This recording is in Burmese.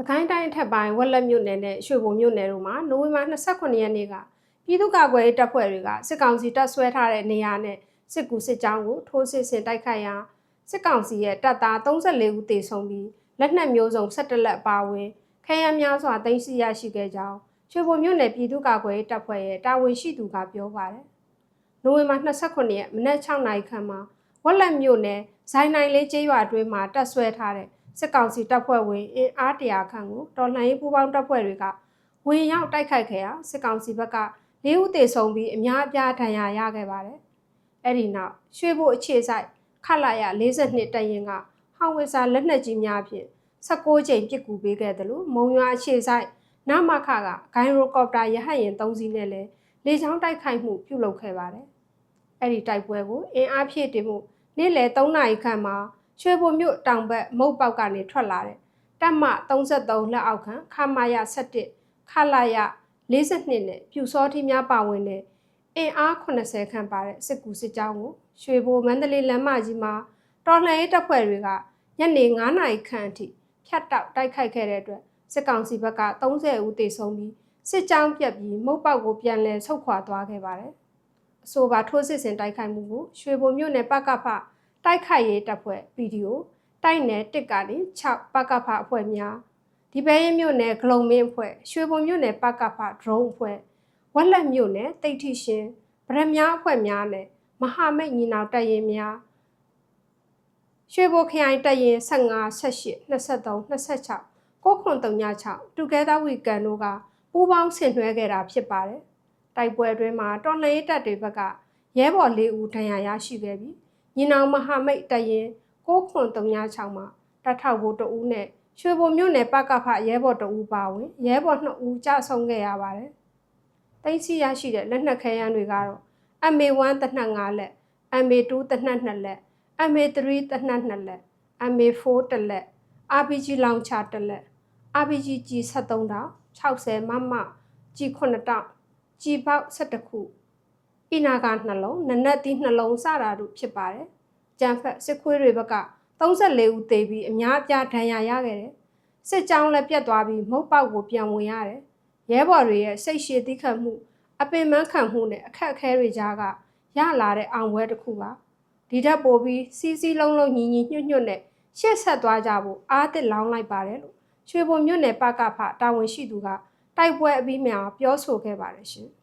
စကိုင်းတိုင်းအထက်ပိုင်းဝက်လက်မြို့နယ်နဲ့ရွှေဘုံမြို့နယ်တို့မှာနိုဝင်ဘာ29ရက်နေ့ကပြည်သူ့ကာကွယ်ရေးတပ်ဖွဲ့တွေကစစ်ကောင်စီတပ်ဆွဲထားတဲ့နေရာနဲ့စစ်ကူစစ်ကြောင်းကိုထိုးစစ်ဆင်တိုက်ခိုက်ရာစစ်ကောင်စီရဲ့တပ်သား34ဦးသေဆုံးပြီးလက်နက်မျိုးစုံ17လက်အပါအဝင်ခဲယမ်းများစွာတင်စီရရှိခဲ့ကြောင်းရွှေဘုံမြို့နယ်ပြည်သူ့ကာကွယ်ရေးတပ်ဖွဲ့ရဲ့တာဝန်ရှိသူကပြောပါတယ်။နိုဝင်ဘာ29ရက်မနက်6နာရီခန့်မှာဝက်လက်မြို့နယ်ဇိုင်းနိုင်လေးကျေးရွာအတွင်းမှာတပ်ဆွဲထားတဲ့ စစ်ကောင်စီတပ်ဖွဲ့ဝင်အင်အားတရာခန့်ကိုတော်လှန်ရေးပူးပေါင်းတပ်ဖွဲ့တွေကဝင်ရောက်တိုက်ခိုက်ခဲ့ရာစစ်ကောင်စီဘက်က၄ဦးသေဆုံးပြီးအများအပြားဒဏ်ရာရခဲ့ပါတယ်။အဲ့ဒီနောက်ရွှေဘိုအခြေဆိုင်ခလာရ42တပ်ရင်ကဟောင်ဝစ်စာလက်နက်ကြီးများဖြင့်16ကြိမ်ပစ်ကူပေးခဲ့တယ်လို့မုံရွာအခြေဆိုင်နမခကဂိုင်းရိုကော်ပတာရဟတ်ရင်3စီးနဲ့လည်းလေကြောင်းတိုက်ခိုက်မှုပြုလုပ်ခဲ့ပါတယ်။အဲ့ဒီတိုက်ပွဲကိုအင်အားဖြည့်တင်မှုနေ့လယ်3နာရီခန့်မှာ ရွှေဘုံမြို့တောင်ဘက်မုတ်ပေါက်ကနေထွက်လာတဲ့တပ်မ33လက်အောက်ခံခမာယ17ခလာယ42နဲ့ပြူစောထီးများပါဝင်တဲ့အင်အား80ခန့်ပါတဲ့စစ်ကူစစ်ကြောင်းကိုရွှေဘိုမန္တလေးလမ်းမကြီးမှာတော်လှန်ရေးတပ်ဖွဲ့တွေကညနေ9နာရီခန့်အထိဖြတ်တောက်တိုက်ခိုက်ခဲ့တဲ့အတွက်စစ်ကောင်စီဘက်က30ဦးသေဆုံးပြီးစစ်ကြောင်းပြက်ပြီးမုတ်ပေါက်ကိုပြန်လည်ဆုတ်ခွာသွားခဲ့ပါတယ်။အဆိုပါထိုးစစ်ဆင်တိုက်ခိုက်မှုကိုရွှေဘုံမြို့နယ်ပကဖ တိုက်ခိုက်ရေးတပ်ဖွဲ့ PDO တိုက်နယ်တစ်ကနေ6ပကဖအဖွဲ့များဒီပဲရင်မြို့နယ်ဂလုံမင်းအဖွဲ့ရွှေဘုံမြို့နယ်ပကဖ drone အဖွဲ့ဝက်လက်မြို့နယ်တိတ်ထီရှင်ဗရမများအဖွဲ့များနဲ့မဟာမိတ်ညီနောင်တပ်ရင်များရွှေဘိုခရိုင်တပ်ရင်15 18 23 26 9336 Together We Can တို့ကပူးပေါင်းဆင်နွှဲခဲ့တာဖြစ်ပါတယ်တိုက်ပွဲအတွင်းမှာတော်လှန်ရေးတပ်တွေဘက်ကရဲဘော်၄ဦးဒဏ်ရာရရှိခဲ့ပြီး ညီနောင်မဟာမိတ်တရင်6336မှာတထောက်ဘိုးတဦးနဲ့ရွှေဘုံမြို့နယ်ပကဖရဲဘော်တဦးပါဝင်ရဲဘော်2ဦးကြဆုံးခဲ့ရပါတယ်။တိတ်စီရရှိတဲ့လက်နက်ခဲယမ်းတွေကတော့ MA1 တနက်5လက် MA2 တနက်2လက် MA3 တနက်2လက် MA4 တလက် RPG လောင်ချတလက် RPG G73 တောင်60မမ G9 တောင် G ပေါက်12ခုအီနာကနှလုံးနနက်သီးနှလုံးစတာတို့ဖြစ်ပါတယ်။ ကြံဖက်စစ်ခွေးတွေဘက်က34ဦးသေပြီးအများအပြားဒဏ်ရာရခဲ့တယ်။စစ်ကြောင်းလည်းပြတ်သွားပြီးမုတ်ပေါက်ကိုပြန်ဝင်ရတယ်။ရဲဘော်တွေရဲ့စိတ်ရှည်သီးခံမှုအပင်ပန်းခံမှုနဲ့အခက်အခဲတွေကြားကရလာတဲ့အောင်ပွဲတစ်ခုပါ။ဒီထက်ပိုပြီးစီးစီးလုံးလုံးညီညီညွတ်ညွတ်နဲ့ရှေ့ဆက်သွားကြဖို့အားတစ်လောင်းလိုက်ပါတယ်လို့ရွှေဘုံမြို့နယ်ပကဖတာဝန်ရှိသူကတိုက်ပွဲအပြီးမှာပြောဆိုခဲ့ပါတယ်ရှင်။